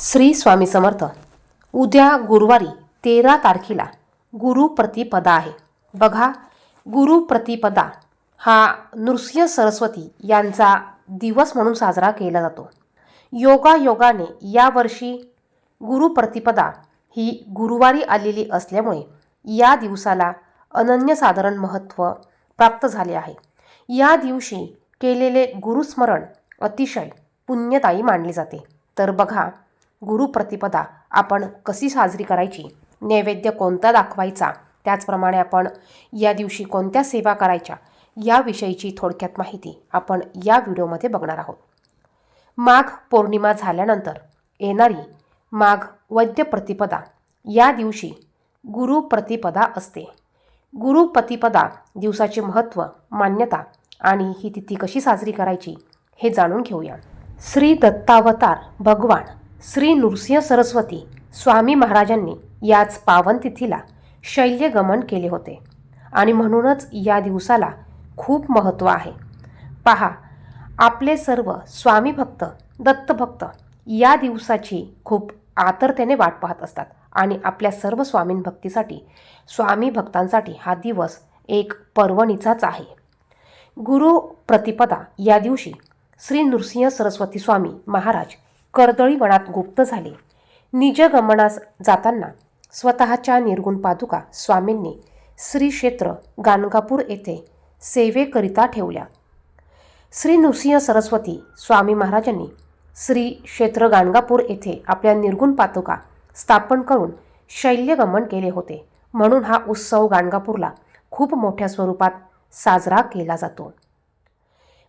श्री स्वामी समर्थ उद्या गुरुवारी तेरा तारखेला गुरुप्रतिपदा आहे. बघा गुरुप्रतिपदा हा नृसिंह सरस्वती यांचा दिवस म्हणून साजरा केला जातो. योगायोगाने यावर्षी गुरुप्रतिपदा ही गुरुवारी आलेली असल्यामुळे या दिवसाला अनन्यसाधारण महत्त्व प्राप्त झाले आहे. या दिवशी केलेले गुरुस्मरण अतिशय पुण्यदायी मानले जाते. तर बघा गुरुप्रतिपदा आपण कशी साजरी करायची? नैवेद्य कोणता दाखवायचा? त्याचप्रमाणे आपण या दिवशी कोणत्या सेवा करायच्या? याविषयीची थोडक्यात माहिती आपण या व्हिडिओमध्ये बघणार आहोत. माघ पौर्णिमा झाल्यानंतर येणारी माघ वैद्य प्रतिपदा या दिवशी गुरुप्रतिपदा असते. गुरुप्रतिपदा दिवसाचे महत्त्व मान्यता आणि ही तिथी कशी साजरी करायची हे जाणून घेऊया. श्री दत्तावतार भगवान श्री नृसिंह सरस्वती स्वामी महाराजांनी याच पावन तिथीला शैल्यगमन केले होते. आणि म्हणूनच या दिवसाला खूप महत्त्व आहे. पहा आपले सर्व स्वामी भक्त दत्तभक्त या दिवसाची खूप आतरतेने वाट पाहत असतात. आणि आपल्या सर्व स्वामीं भक्तीसाठी स्वामी भक्तांसाठी हा दिवस एक पर्वणीचाच आहे. गुरु प्रतिपदा या दिवशी श्री नृसिंह सरस्वती स्वामी महाराज कर्दळी वनात गुप्त झाले. निजगमनास जाताना स्वतःच्या निर्गुण पादुका स्वामींनी श्री क्षेत्र गाणगापूर येथे सेवेकरिता ठेवल्या. श्री नृसिंह सरस्वती स्वामी महाराजांनी श्री क्षेत्र गाणगापूर येथे आपल्या निर्गुण पादुका स्थापन करून शैल्यगमन केले होते. म्हणून हा उत्सव गाणगापूरला खूप मोठ्या स्वरूपात साजरा केला जातो.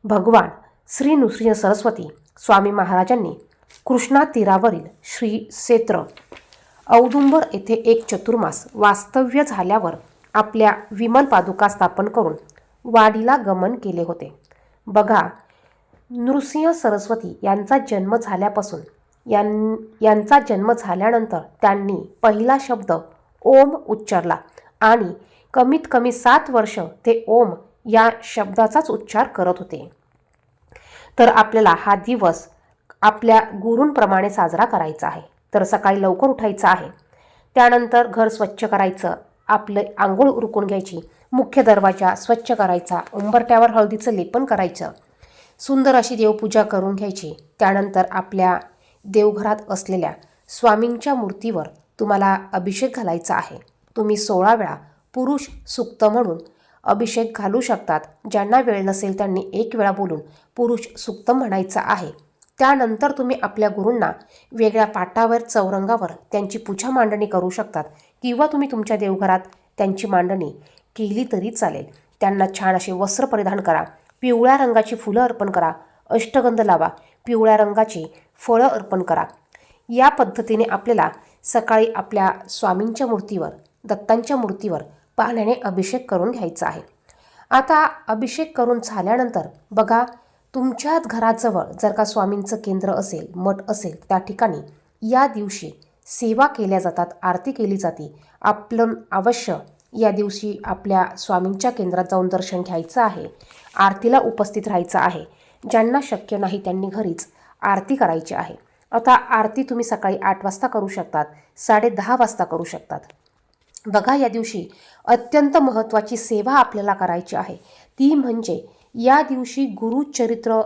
भगवान श्री नृसिंह सरस्वती स्वामी महाराजांनी कृष्णा तीरावरील श्री क्षेत्र औदुंबर येथे एक चतुर्मास वास्तव्य झाल्यावर आपल्या विमल पादुका स्थापन करून वाडीला गमन केले होते. बघा नृसिंह सरस्वती यांचा जन्म झाल्यापासून यां यांचा जन्म झाल्यानंतर त्यांनी पहिला शब्द ओम उच्चारला आणि कमीत कमी सात वर्ष ते ओम या शब्दाचाच उच्चार करत होते. तर आपल्याला हा दिवस आपल्या गुरूंप्रमाणे साजरा करायचा आहे. तर सकाळी लवकर उठायचं आहे. त्यानंतर घर स्वच्छ करायचं. आपलं आंघोळ उरकून घ्यायची. मुख्य दरवाजा स्वच्छ करायचा. उंबरट्यावर हळदीचं लेपन करायचं. सुंदर अशी देवपूजा करून घ्यायची. त्यानंतर आपल्या देवघरात असलेल्या स्वामींच्या मूर्तीवर तुम्हाला अभिषेक घालायचा आहे. तुम्ही सोळा वेळा पुरुष सुक्त म्हणून अभिषेक घालू शकतात. ज्यांना वेळ नसेल त्यांनी एक वेळा बोलून पुरुष सुक्त म्हणायचं आहे. त्यानंतर तुम्ही आपल्या गुरूंना वेगळ्या पाटावर चौरंगावर त्यांची पूजा मांडणी करू शकतात किंवा तुम्ही तुमच्या देवघरात त्यांची मांडणी केली तरी चालेल. त्यांना छान असे वस्त्र परिधान करा पिवळ्या रंगाची फुलं अर्पण करा अष्टगंध लावा पिवळ्या रंगाची फळं अर्पण करा. या पद्धतीने आपल्याला सकाळी आपल्या स्वामींच्या मूर्तीवर दत्तांच्या मूर्तीवर पाण्याने अभिषेक करून घ्यायचा आहे. आता अभिषेक करून झाल्यानंतर बघा तुमच्याच घराजवळ जर का स्वामींचं केंद्र असेल मठ असेल त्या ठिकाणी या दिवशी सेवा केल्या जातात आरती केली जाते. आपलं अवश्य या दिवशी आपल्या स्वामींच्या केंद्रात जाऊन दर्शन घ्यायचं आहे. आरतीला उपस्थित राहायचं आहे. ज्यांना शक्य नाही त्यांनी घरीच आरती करायची आहे. आता आरती तुम्ही सकाळी आठ वाजता करू शकतात साडे दहा वाजता करू शकतात. बघा या दिवशी अत्यंत महत्त्वाची सेवा आपल्याला करायची आहे. ती म्हणजे या दिवशी गुरुचरित्र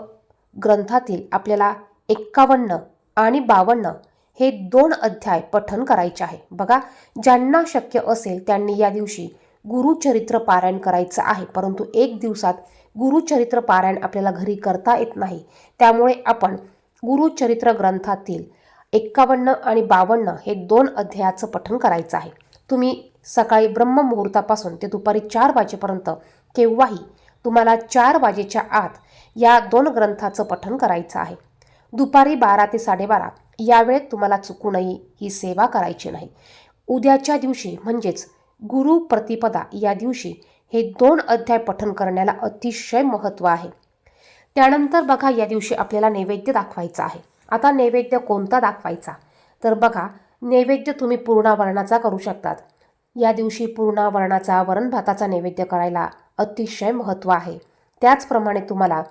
ग्रंथातील आपल्याला एक्कावन्न आणि बावन्न हे दोन अध्याय पठन करायचे आहे. बघा ज्यांना शक्य असेल त्यांनी या दिवशी गुरुचरित्र पारायण करायचं आहे. परंतु एक दिवसात गुरुचरित्र पारायण आपल्याला घरी करता येत नाही. त्यामुळे आपण गुरुचरित्र ग्रंथातील एक्कावन्न आणि बावन्न हे दोन अध्यायाचं पठन करायचं आहे. तुम्ही सकाळी ब्रह्ममुहूर्तापासून ते दुपारी चार वाजेपर्यंत केव्हाही तुम्हाला चार वाजेच्या आत या दोन ग्रंथाचं पठण करायचं आहे. दुपारी बारा ते साडेबारा यावेळेत तुम्हाला चुकूनही ही सेवा करायची नाही. उद्याच्या दिवशी म्हणजेच गुरु प्रतिपदा या दिवशी हे दोन अध्याय पठन करण्याला अतिशय महत्त्व आहे. त्यानंतर बघा या दिवशी आपल्याला नैवेद्य दाखवायचा आहे. आता नैवेद्य कोणता दाखवायचा? तर बघा नैवेद्य तुम्ही पूर्णावरणाचा करू शकतात. या दिवशी पूर्णा वरणाचा वरण भाताचा नैवेद्य करायला अतिशय महत्त्व आहे. त्याचप्रमाणे तुम्हाला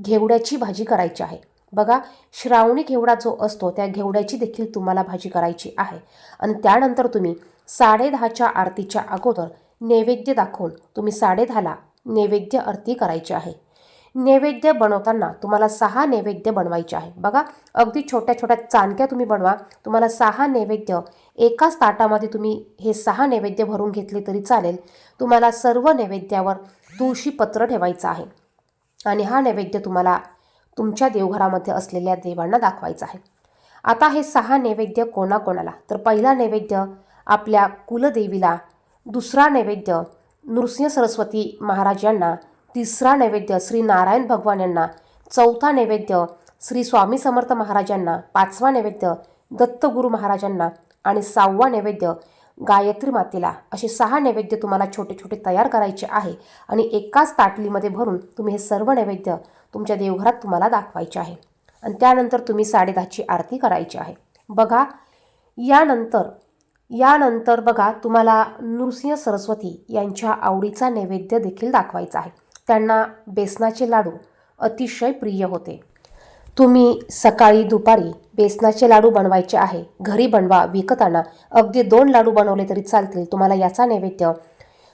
घेवड्याची भाजी करायची आहे. बघा श्रावणी घेवडा जो असतो त्या घेवड्याची देखील तुम्हाला भाजी करायची आहे. आणि त्यानंतर तुम्ही साडेदहाच्या आरतीच्या अगोदर नैवेद्य दाखवून तुम्ही साडेदहाला नैवेद्य आरती करायची आहे. नैवेद्य बनवताना तुम्हाला सहा नैवेद्य बनवायचे आहे. बघा अगदी छोट्या छोट्या चाणक्या तुम्ही बनवा. तुम्हाला सहा नैवेद्य एकाच ताटामध्ये तुम्ही हे सहा नैवेद्य भरून घेतले तरी चालेल. तुम्हाला सर्व नैवेद्यावर तुळशी पत्र ठेवायचं आहे. आणि हा नैवेद्य तुम्हाला तुमच्या देवघरामध्ये असलेल्या देवांना दाखवायचा आहे. आता हे सहा नैवेद्य कोणाकोणाला? तर पहिला नैवेद्य आपल्या कुलदेवीला दुसरा नैवेद्य नृसिंह सरस्वती महाराज यांना तिसरा नैवेद्य श्री नारायण भगवान यांना चौथा नैवेद्य श्री स्वामी समर्थ महाराजांना पाचवा नैवेद्य दत्तगुरू महाराजांना आणि सहावा नैवेद्य गायत्री मातेला. असे सहा नैवेद्य तुम्हाला छोटे छोटे तयार करायचे आहे आणि एकाच ताटलीमध्ये भरून तुम्ही हे सर्व नैवेद्य तुमच्या देवघरात तुम्हाला दाखवायचे आहे. आणि त्यानंतर तुम्ही साडेदहाची आरती करायची आहे. बघा यानंतर यानंतर बघा तुम्हाला नृसिंह सरस्वती यांच्या आवडीचा नैवेद्य देखील दाखवायचा आहे. त्यांना बेसनाचे लाडू अतिशय प्रिय होते. तुम्ही सकाळी दुपारी बेसनाचे लाडू बनवायचे आहे घरी बनवा विकत आणा अगदी दोन लाडू बनवले तरी चालतील तुम्हाला याचा नैवेद्य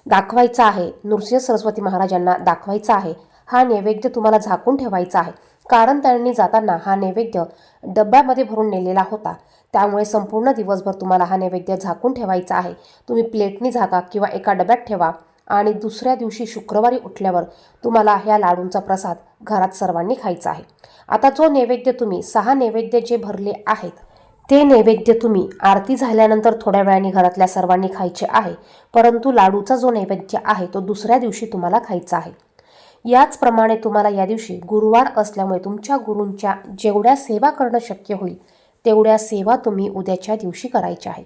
दाखवायचा आहे. नृसिंह सरस्वती महाराजांना दाखवायचा आहे. हा नैवेद्य तुम्हाला झाकून ठेवायचा आहे. कारण त्यांनी जाताना हा नैवेद्य डब्यामध्ये भरून नेलेला होता. त्यामुळे संपूर्ण दिवसभर तुम्हाला हा नैवेद्य झाकून ठेवायचा आहे. तुम्ही प्लेटनी झाका किंवा एका डब्यात ठेवा. आणि दुसऱ्या दिवशी शुक्रवारी उठल्यावर तुम्हाला ह्या लाडूंचा प्रसाद घरात सर्वांनी खायचा आहे. आता जो नैवेद्य तुम्ही सहा नैवेद्य जे भरले आहेत ते नैवेद्य तुम्ही आरती झाल्यानंतर थोड्या वेळाने घरातल्या सर्वांनी खायचे आहे परंतु लाडूचा जो नैवेद्य आहे तो दुसऱ्या दिवशी तुम्हाला खायचा आहे. याचप्रमाणे तुम्हाला या दिवशी गुरुवार असल्यामुळे तुमच्या गुरूंच्या जेवढ्या सेवा करणं शक्य होईल तेवढ्या सेवा तुम्ही उद्याच्या दिवशी करायच्या आहे.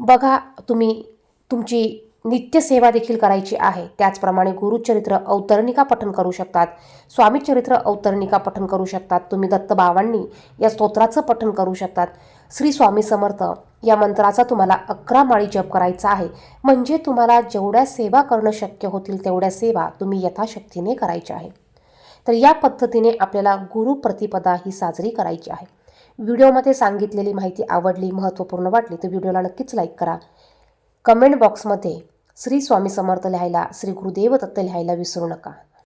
बघा तुम्ही तुमची नित्यसेवा देखील करायची आहे. त्याचप्रमाणे गुरुचरित्र अवतरणिका पठण करू शकतात. स्वामीचरित्र अवतरणिका पठण करू शकतात. तुम्ही दत्तबावांनी या स्तोत्राचं पठण करू शकतात. श्री स्वामी समर्थ या मंत्राचा तुम्हाला अकरा माळी जप करायचा आहे. म्हणजे तुम्हाला जेवढ्या सेवा करणं शक्य होतील तेवढ्या सेवा तुम्ही यथाशक्तीने करायच्या आहे. तर या पद्धतीने आपल्याला गुरुप्रतिपदा ही साजरी करायची आहे. व्हिडिओमध्ये सांगितलेली माहिती आवडली महत्त्वपूर्ण वाटली तर व्हिडिओला नक्कीच लाईक करा. कमेंट बॉक्समध्ये श्री स्वामी समर्थ लिहायला श्री गुरुदेव दत्त लिहायला विसरू नका.